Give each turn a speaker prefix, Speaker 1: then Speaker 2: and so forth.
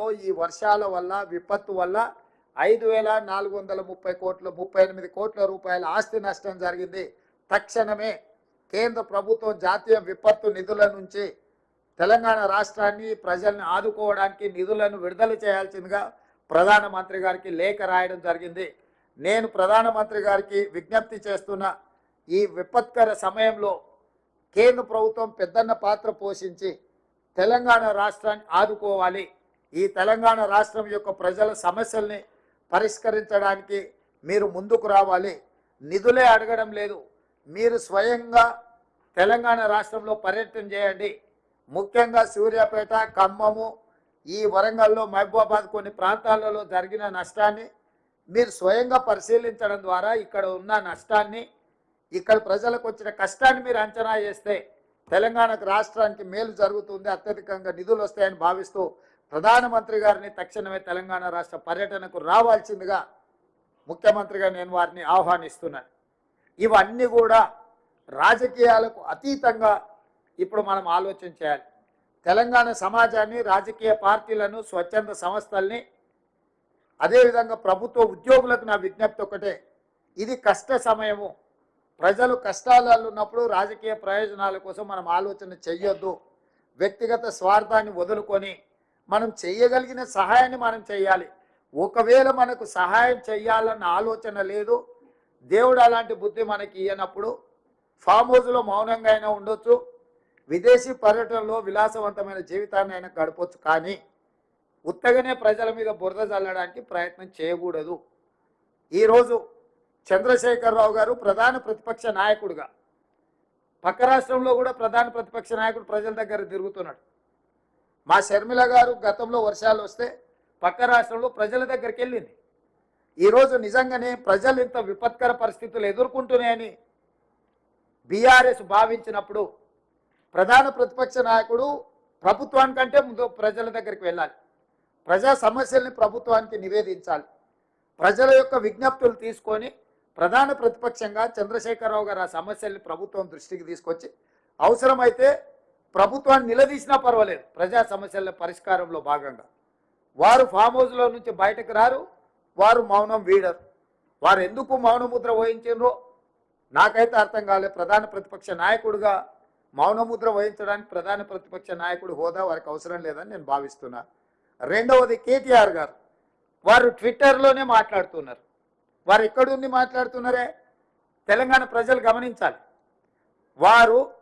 Speaker 1: రాష్ట్రంలో ఈ వర్షాల వల్ల విపత్తు వల్ల ఐదు వేల నాలుగు వందల ముప్పై కోట్ల ముప్పై ఎనిమిది కోట్ల రూపాయల ఆస్తి నష్టం జరిగింది. తక్షణమే కేంద్ర ప్రభుత్వం జాతీయ విపత్తు నిధుల నుంచి తెలంగాణ రాష్ట్రాన్ని ప్రజల్ని ఆదుకోవడానికి నిధులను విడుదల చేయాల్సిందిగా ప్రధానమంత్రి గారికి లేఖ రాయడం జరిగింది. నేను ప్రధానమంత్రి గారికి విజ్ఞప్తి చేస్తున్న ఈ విపత్కర సమయంలో కేంద్ర ప్రభుత్వం పెద్దన్న పాత్ర పోషించి తెలంగాణ రాష్ట్రాన్ని ఆదుకోవాలి. ఈ తెలంగాణ రాష్ట్రం యొక్క ప్రజల సమస్యల్ని పరిష్కరించడానికి మీరు ముందుకు రావాలి. నిధులే అడగడం లేదు. మీరు స్వయంగా తెలంగాణ రాష్ట్రంలో పర్యటన చేయండి. ముఖ్యంగా సూర్యాపేట ఖమ్మము ఈ వరంగల్లో మహబూబాబాద్ కొన్ని ప్రాంతాలలో జరిగిన నష్టాన్ని మీరు స్వయంగా పరిశీలించడం ద్వారా ఇక్కడ ఉన్న నష్టాన్ని ఇక్కడ ప్రజలకు వచ్చిన కష్టాన్ని మీరు అంచనా చేస్తే తెలంగాణకు రాష్ట్రానికి మేలు జరుగుతుంది. అత్యధికంగా నిధులు వస్తాయని భావిస్తూ ప్రధానమంత్రి గారిని తక్షణమే తెలంగాణ రాష్ట్ర పర్యటనకు రావాల్సిందిగా ముఖ్యమంత్రిగా నేను వారిని ఆహ్వానిస్తున్నాను ఇవన్నీ కూడా రాజకీయాలకు అతీతంగా ఇప్పుడు మనం ఆలోచన చేయాలి. తెలంగాణ సమాజాన్ని రాజకీయ పార్టీలను స్వచ్ఛంద సంస్థల్ని అదేవిధంగా ప్రభుత్వ ఉద్యోగులకు నా విజ్ఞప్తి ఒకటే. ఇది కష్ట సమయము. ప్రజలు కష్టాలలో ఉన్నప్పుడు రాజకీయ ప్రయోజనాల కోసం మనం ఆలోచన చెయ్యొద్దు. వ్యక్తిగత స్వార్థాన్ని వదులుకొని మనం చేయగలిగిన సహాయాన్ని మనం చేయాలి. ఒకవేళ మనకు సహాయం చేయాలన్న ఆలోచన లేదు దేవుడు అలాంటి బుద్ధి మనకి ఇయ్యనప్పుడు ఫామ్ హౌస్లో మౌనంగా అయినా ఉండొచ్చు విదేశీ పర్యటనలో విలాసవంతమైన జీవితాన్ని అయినా గడపొచ్చు కానీ ఉత్తగానే ప్రజల మీద బురద చల్లడానికి ప్రయత్నం చేయకూడదు. ఈరోజు చంద్రశేఖరరావు గారు ప్రధాన ప్రతిపక్ష నాయకుడుగా పక్క రాష్ట్రంలో కూడా ప్రధాన ప్రతిపక్ష నాయకుడు ప్రజల దగ్గర తిరుగుతున్నాడు. మా షర్మిల గారు గతంలో వర్షాలు వస్తే పక్క రాష్ట్రంలో ప్రజల దగ్గరికి వెళ్ళింది. ఈరోజు నిజంగానే ప్రజలు ఇంత విపత్కర పరిస్థితులు ఎదుర్కొంటున్నాయని బీఆర్ఎస్ భావించినప్పుడు ప్రధాన ప్రతిపక్ష నాయకుడు ప్రభుత్వానికంటే ముందు ప్రజల దగ్గరికి వెళ్ళాలి. ప్రజా సమస్యల్ని ప్రభుత్వానికి నివేదించాలి. ప్రజల యొక్క విజ్ఞప్తులు తీసుకొని ప్రధాన ప్రతిపక్షంగా చంద్రశేఖరరావు గారు ఆ సమస్యల్ని ప్రభుత్వం దృష్టికి తీసుకొచ్చి అవసరమైతే ప్రభుత్వాన్ని నిలదీసినా పర్వాలేదు. ప్రజా సమస్యల పరిష్కారంలో భాగంగా. వారు ఫామ్ హౌస్లో నుంచి బయటకు రారు. వారు మౌనం వీడరు. వారు ఎందుకు మౌన ముద్ర వహించారో నాకైతే అర్థం కాలేదు ప్రధాన ప్రతిపక్ష నాయకుడిగా మౌనముద్ర వహించడానికి ప్రధాన ప్రతిపక్ష నాయకుడు హోదా వారికి అవసరం లేదని నేను భావిస్తున్నా. రెండవది కేటీఆర్ గారు. వారు ట్విట్టర్లోనే మాట్లాడుతున్నారు. వారు ఎక్కడుండి మాట్లాడుతున్నారే? తెలంగాణ ప్రజలు గమనించాలి. వారు